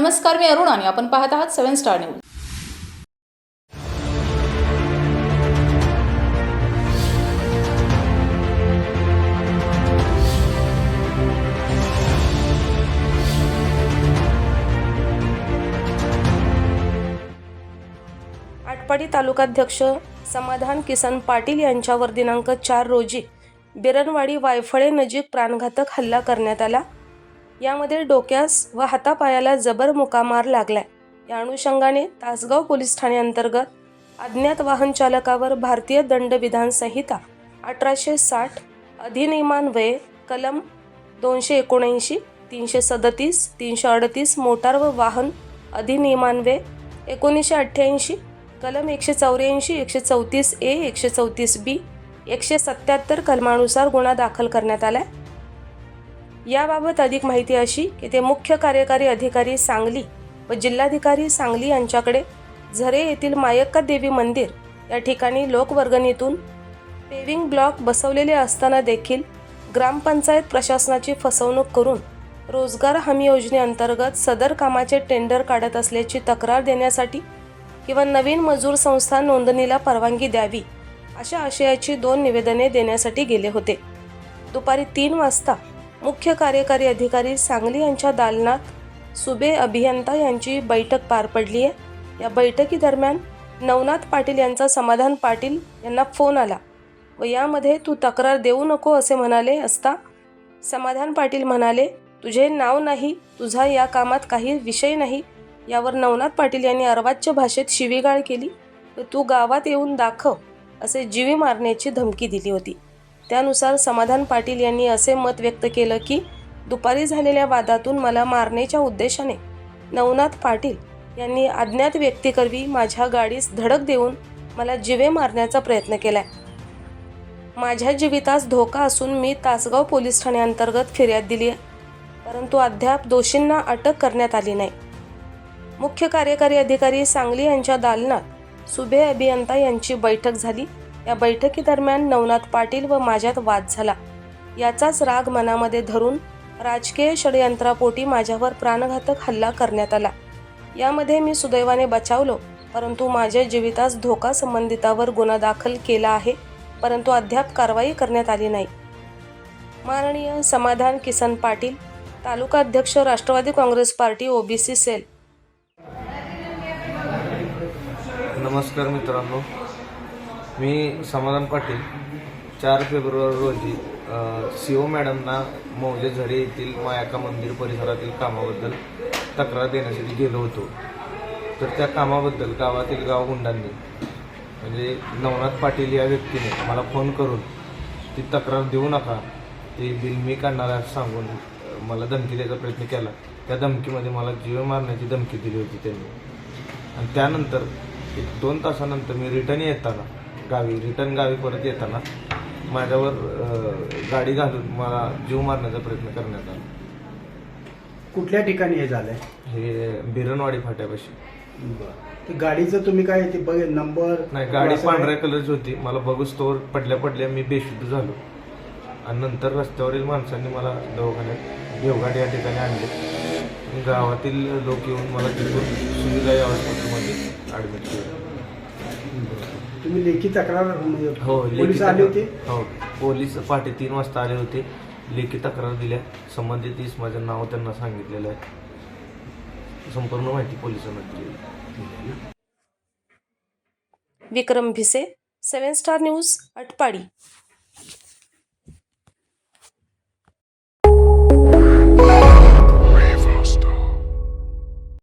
नमस्कार मी अरुण आणि आपण पाहत आहात सेव्हन स्टार न्यूज. आटपाडी तालुकाध्यक्ष समाधान किसन पाटील यांच्यावर दिनांक चार रोजी बिरणवाडी वायफळे नजीक प्राणघातक हल्ला करण्यात आला. यामध्ये डोक्यास व हातापायाला जबर मुकामार लागलाय. या अनुषंगाने तासगाव पोलीस ठाण्याअंतर्गत अज्ञात वाहन चालकावर भारतीय दंडविधान संहिता अठराशे साठ अधिनियमान्वये कलम दोनशे एकोणऐंशी तीनशे सदतीस तीनशे अडतीस मोटार व वाहन अधिनियमान्वये एकोणीसशे अठ्ठ्याऐंशी कलम एकशे चौऱ्याऐंशी एकशे चौतीस ए एकशे चौतीस बी एकशे सत्याहत्तर कलमानुसार गुन्हा दाखल करण्यात आला आहे याबाबत अधिक माहिती अशी की ते मुख्य कार्यकारी अधिकारी सांगली व जिल्हाधिकारी सांगली यांच्याकडे झरे येथील मायक्का देवी मंदिर या ठिकाणी लोकवर्गणीतून पेविंग ब्लॉक बसवलेले असताना देखील ग्रामपंचायत प्रशासनाची फसवणूक करून रोजगार हमी योजनेअंतर्गत सदर कामाचे टेंडर काढत असल्याची तक्रार देण्यासाठी किंवा नवीन मजूर संस्था नोंदणीला परवानगी द्यावी अशा आशयाची दोन निवेदने देण्यासाठी गेले होते. दुपारी तीन वाजता मुख्य कार्यकारी अधिकारी सांगली यांच्या दालनात सुबे अभियंता यांची बैठक पार पडली आहे. या बैठकीदरम्यान नवनाथ पाटील यांचा समाधान पाटील यांना फोन आला व यामध्ये तू तक्रार देऊ नको असे म्हणाले असता समाधान पाटील म्हणाले तुझे नाव नाही तुझा या कामात काही विषय नाही यावर नवनाथ पाटील यांनी अर्वाच्य भाषेत शिवीगाळ केली व तू गावात येऊन दाखव असे जीवी मारण्याची धमकी दिली होती. त्यानुसार समाधान पाटील यांनी असे मत व्यक्त केलं की दुपारी झालेल्या वादातून मला मारण्याच्या उद्देशाने नवनाथ पाटील यांनी अज्ञात व्यक्तीकरवी माझ्या गाडीस धडक देऊन मला जिवे मारण्याचा प्रयत्न केलाय. माझ्या जीवितास धोका असून मी तासगाव पोलीस ठाण्याअंतर्गत फिर्याद दिली आहे परंतु अद्याप दोषींना अटक करण्यात आली नाही. मुख्य कार्यकारी अधिकारी सांगली यांच्या दालनात सुभे अभियंता यांची बैठक झाली. या बैठकीदरम्यान नवनाथ पाटील व माझ्यात वाद झाला. याचाच राग मनामध्ये धरून राजकीय षडयंत्रापोटी माझ्यावर प्राणघातक हल्ला करण्यात आला. यामध्ये मी सुदैवाने बचावलो परंतु माझ्या जीवितास धोका संबंधितावर गुन्हा दाखल केला आहे परंतु अद्याप कारवाई करण्यात आली नाही. माननीय समाधान किसन पाटील तालुका अध्यक्ष Rashtrawadi Congress party OBC cell. नमस्कार मित्रांनो. मी समाधान पाटील चार फेब्रुवारी रोजी सी ओ मॅडमना मौजे झरे येथील मायाका मंदिर परिसरातील कामाबद्दल तक्रार देण्यासाठी गेलो होतो. तर त्या कामाबद्दल गावातील गावगुंडांनी म्हणजे नवनाथ पाटील या व्यक्तीने मला फोन करून ती तक्रार देऊ नका ते बिल मी काढणार आहे सांगून मला धमकी द्यायचा प्रयत्न केला. त्या धमकीमध्ये मला जीव मारण्याची धमकी दिली होती त्यांनी. आणि त्यानंतर एक दोन तासानंतर मी रिटर्न येताना गावी रिटर्न गावी परत येताना माझ्यावर गाडी घालून मला जीव मारण्याचा प्रयत्न करण्यात आला. कुठल्या ठिकाणी हे झालंय? हे बिरणवाडी फाट्यापाशी. ते गाडीचं तुम्ही काय ते बघ नंबर नाही गाडी असं काय? पांढऱ्या कलरची होती. मला बघूच तोवर पडल्या पडल्या मी बेशुद्ध झालो. आणि नंतर रस्त्यावरील माणसांनी मला दवाखान्यात देवघाट या ठिकाणी आणले. आणि गावातील लोक येऊन मला तिथून सुविधा या हॉस्पिटलमध्ये ॲडमिट केलं. तुम्ही लेखी तक्रार म्हणजे हो लेखी पोलीस आले होते? तक्रार- हो पोलीस पहाटे तीन वाजता आले होते. लेखी तक्रार दिल्या. संबंधित माझं नाव त्यांना सांगितलेलं आहे. संपूर्ण माहिती पोलिसांना दिली Vikram Bhise seven star news Atpadi.